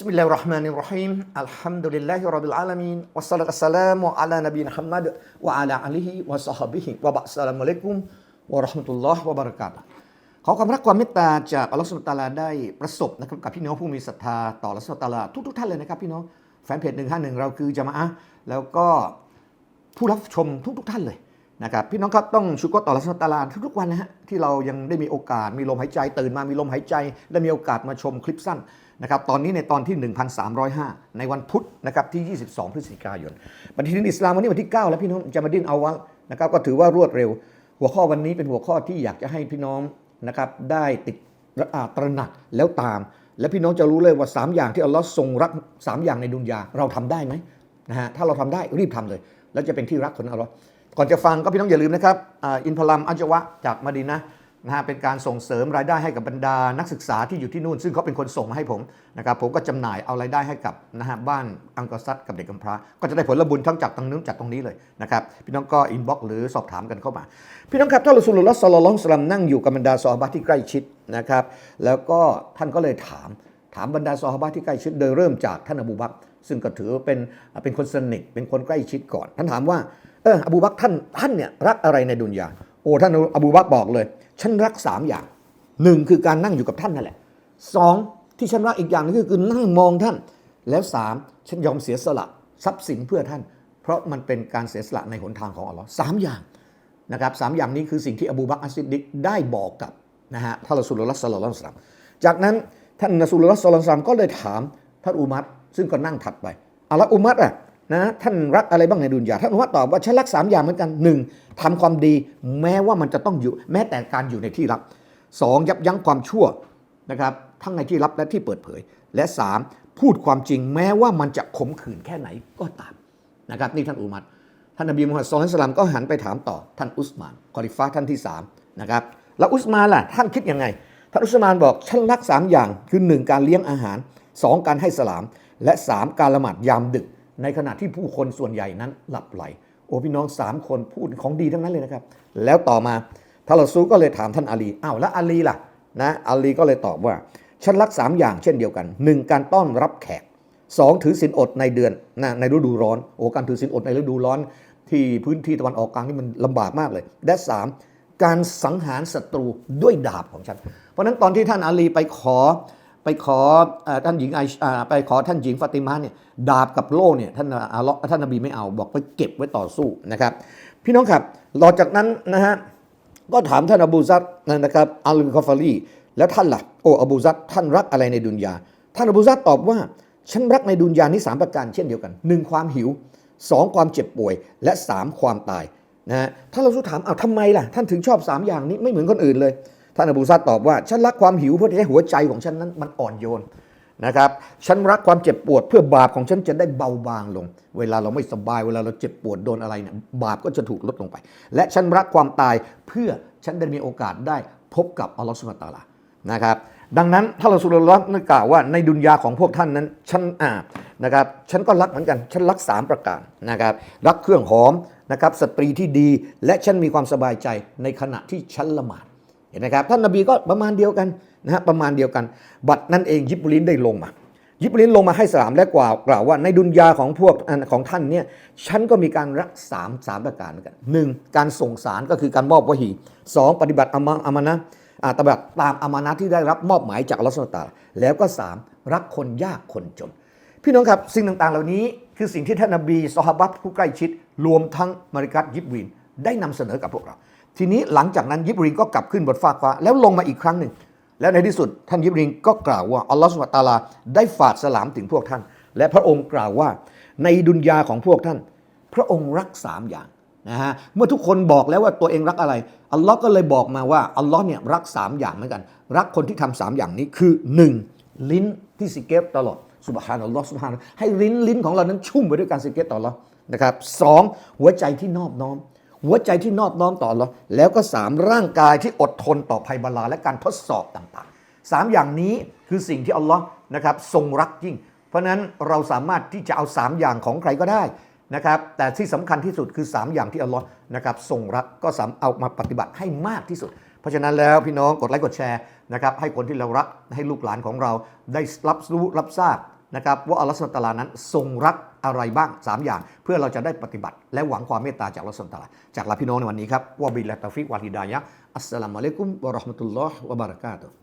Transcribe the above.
بسم الله الرحمن الرحيم الحمد لله رب العالمين والصلاة والسلام على نبينا محمد وعلى آله وصحبه وبعد السلام عليكم ورحمة الله وبركاته ขอความรักความเมตตาจากอัลลอฮฺสุลตาลาได้ประสบนะครับกับพี่น้องผู้มีศรัทธาต่ออัลลอฮฺสุลตาลาทุกๆท่านเลยนะครับพี่น้องแฟนเพจ151 เราคือจามะอะห์แล้วก็ผู้รับชมทุกๆท่านเลย นะครับพี่น้องครับต้องชุกรต่ออัลลอฮฺสุลตาลาทุกๆวันนะฮะที่เรายังได้มีโอกาสมีลมหายใจตื่นมามีลมหายใจ และมีโอกาสมาชมคลิปสั้นนะครับตอนนี้ในตอนที่ 1305 ในวันพุธนะครับที่ 22 พฤศจิกายนปฏิทินอิสลามวันนี้วันที่ 9 แล้วพี่น้องจะมาดิ้นเอาวะนะครับก็ถือว่ารวดเร็ว หัวข้อวันนี้เป็นหัวข้อที่อยากจะให้พี่น้องนะครับได้ติดอาตระหนักแล้วตาม และพี่น้องจะรู้เลยว่า 3 อย่างที่อัลลอฮ์ทรงรัก 3 อย่างในดุนยาเราทำได้ไหมนะฮะถ้าเราทำได้รีบทำเลย แล้วจะเป็นที่รักของอัลลอฮ์ ก่อนจะฟังก็พี่น้องอย่าลืมนะครับอินพลัมอัจวะจากมาดีนะนะฮะเป็นการส่งเสริมรายได้ให้กับบรรดานักศึกษาที่อยู่ที่นู่น ซึ่งเขาเป็นคนส่งมาให้ผมนะครับผมก็จำหน่ายเอารายได้ให้กับนะฮะบ้านอังกอซัดกับเด็กกำพร้า ก็จะได้ผลบุญทั้งจากตรงนู้นจากตรงนี้เลยนะครับพี่น้องก็อินบ็อกซ์หรือสอบถามกันเข้ามา พี่น้องครับท่านรอสูลุลลอฮ์ศ็อลลัลลอฮุอะลัมนั่งอยู่กับบรรดาซอฮาบะที่ใกล้ชิดนะครับแล้วก็ท่านก็เลยถามถามบรรดาซอฮาบะที่ใกล้ชิดโดยเริ่มจากท่านอบูบักซึ่งก็ถือเป็นเป็นคนสนิทเป็นคนใกล้ชิดก่อน ท่านถามว่า เอออบูบักท่านท่านเนี่ยรักอะไรในดุนยาโอ้ท่านอบูบักบอกเลย ฉันรักสามอย่างหนึ่งคือการนั่งอยู่กับท่านนั่นแหละสองที่ฉันรักอีกอย่างนึงก็คือนั่งมองท่าน แล้วสามฉันยอมเสียสละทรัพย์สินเพื่อท่าน เพราะมันเป็นการเสียสละในหนทางของอัลลอฮ์สามอย่างนะครับสามอย่างนี้คือสิ่งที่อบูบักอัสซิดดิกได้บอกกับนะฮะท่านรสุลลอฮ์สัลลัลลลัลลัมจากนั้นท่านรอสูลุลลอฮ์สัลลัลลอฮุอะลัลลัมก็เลยถามท่านอุมัรซึ่งก็นั่งถัดไปอาละอุมัรอะ นะท่านรักอะไรบ้างในดุนยาท่านอุมัรตอบว่าฉันรักสามอย่างเหมือนกันหนึ่งทำความดีแม้ว่ามันจะต้องอยู่ แม้แต่การอยู่ในที่ลับสองยับยั้งความชั่วนะครับทั้งในที่ลับและที่เปิดเผย และสามพูดความจริงแม้ว่ามันจะขมขื่นแค่ไหนก็ตามนะครับนี่ท่านอุมัรท่านนบีมุฮัมมัดสุลลัลสลามก็หันไปถามต่อท่านอุสมานคอลิฟ้าท่านที่3นะครับแล้วอุสมานล่ะท่านคิดยังไงท่านอุสมานบอกฉันรัก3อย่างคือ1การเลี้ยงอาหาร2การให้สลาม และ3การละหมาดยามดึก ในขณะที่ผู้คนส่วนใหญ่นั้นหลับไหล โอ้พี่น้อง3คนพูดของดีทั้งนั้นเลยนะครับ แล้วต่อมาท่านรอซูก็เลยถามท่านอาลีอ้าวแล้วอาลีล่ะนะอาลีก็เลยตอบว่า ฉันรัก3อย่างเช่นเดียวกัน1การต้อนรับแขกสองถือศีลอดในเดือนนะในฤดูร้อนโอ้การถือศีลอดในฤดูร้อน ที่พื้นที่ตะวันออกกลางนี่มันลำบากมากเลย และสามการสังหารศัตรูด้วยดาบของฉัน เพราะฉะนั้นตอนที่ท่านอาลีไปขอ ไปขอท่านหญิงไอไปขอท่านหญิงฟาติมาเนี่ยดาบกับโล่เนี่ยท่านอาลท่านนบีไม่เอาบอกไปเก็บไว้ต่อสู้นะครับ พี่น้องครับหลังจากนั้นนะฮะก็ถามท่านอบูซัดนะครับอัลคอฟารีแล้วท่านล่ะโอ้อบูซัดท่านรักอะไรในดุนยา ท่านอบูซัดตอบว่า ฉันรักในดุนยานี้สามประการเช่นเดียวกันหนึ่งความหิวสองความเจ็บป่วย และสามความตายนะฮะท่านเราสุถามอ้าวทำไมล่ะ ท่านถึงชอบสามอย่างนี้ไม่เหมือนคนอื่นเลย ท่านอบูซัดตอบว่า ฉันรักความหิวเพราะที่ให้หัวใจของฉันนั้นมันอ่อนโยนนะครับ ฉันรักความเจ็บปวดเพื่อบาปของฉันจะได้เบาบางลง เวลาเราไม่สบายเวลาเราเจ็บปวดโดนอะไรเนี่ยบาปก็จะถูกลดลงไป และฉันรักความตายเพื่อฉันได้มีโอกาสได้พบกับอัลลอฮฺสุบะตาลานะครับดังนั้นถ้าเราสุลลอฮ์นั่นกล่าวว่าในดุนยาของพวกท่านนั้นฉันอ่านะครับฉันก็รักเหมือนกัน ฉันรักสามประการนะครับรักเครื่องหอมนะครับสตรีที่ดีและฉันมีความสบายใจในขณะที่ฉันละหมาด เห็นไหมครับท่านนบีก็ประมาณเดียวกันนะฮะประมาณเดียวกัน บัตรนั้นเองยิบรินได้ลงมา ยิบรินลงมาให้สลามและกล่าวกล่าวว่าในดุนยาของพวกของท่านเนี่ยฉันก็มีการรักสามสามประการหนกันหนึ่งการส่งสารก็คือการมอบวะฮีสองปฏิบัติอามาอามานะอ่าปฏิบัตตามอามานะที่ได้รับมอบหมายจากอัลลอฮฺสุลตาแล้วก็สามรักคนยากคนจน พี่น้องครับสิ่งต่างๆ เหล่านี้คือสิ่งที่ท่านนบีซอฮาบะห์ผู้ใกล้ชิด รวมทั้งมาริกัตยิบรีนได้นำเสนอกับพวกเรา ทีนี้หลังจากนั้นยิบรีนก็กลับขึ้นบนฟากฟ้า แล้วลงมาอีกครั้งหนึ่ง แล้วในที่สุดท่านยิบรีนก็กล่าวว่าอัลลอฮฺสุบฮานะฮูวะตาลาได้ฝากสลามถึงพวกท่าน และพระองค์กล่าวว่าในดุนยาของพวกท่าน พระองค์รักสามอย่างนะฮะเมื่อทุกคนบอกแล้วว่าตัวเองรักอะไรอัลลอฮ์ก็เลยบอกมาว่าอัลลอฮ์เนี่ยรักสามอย่างเหมือนกัน รักคนที่ทำสามอย่างนี้คือหนึ่งลิ้นที่สิเกตตลอดสุบฮานอัลลอฮ์สุบฮานให้ลิ้นลิ้นของเรานั้นชุ่มไปด้วยการสิเกตต่ออัลอฮ์นะครับสองหัวใจที่นอบน้อม หัวใจที่นอบน้อมต่ออัลลอฮ์แล้วก็สามร่างกายที่อดทนต่อภัยบาลาและการทดสอบต่างๆสามอย่างนี้คือสิ่งที่อัลลอฮ์นะครับทรงรักยิ่ง เพราะนั้นเราสามารถที่จะเอาสามอย่างของใครก็ได้นะครับแต่ที่สำคัญที่สุดคือ 3 อย่างที่อัลลอฮ์นะครับทรงรักก็สามเอามาปฏิบัติให้มากที่สุด เพราะฉะนั้นแล้วพี่น้องกดไลค์กดแชร์นะครับให้คนที่เรารักให้ลูกหลานของเราได้รับรู้รับทราบ นะครับว่าอัลลอฮฺสุลตารานั้นทรงรักอะไรบ้าง 3 อย่าง เพื่อเราจะได้ปฏิบัติ และหวังความเมตตาจากอัลลอฮฺสุลตาราจากลาพี่น้องในวันนี้ครับวะบิลลาตาฟิกวาฮิดายะอัสสลามุอะลัยกุมวะเราะห์มะตุลลอฮ์วะบะเราะกาตุฮ์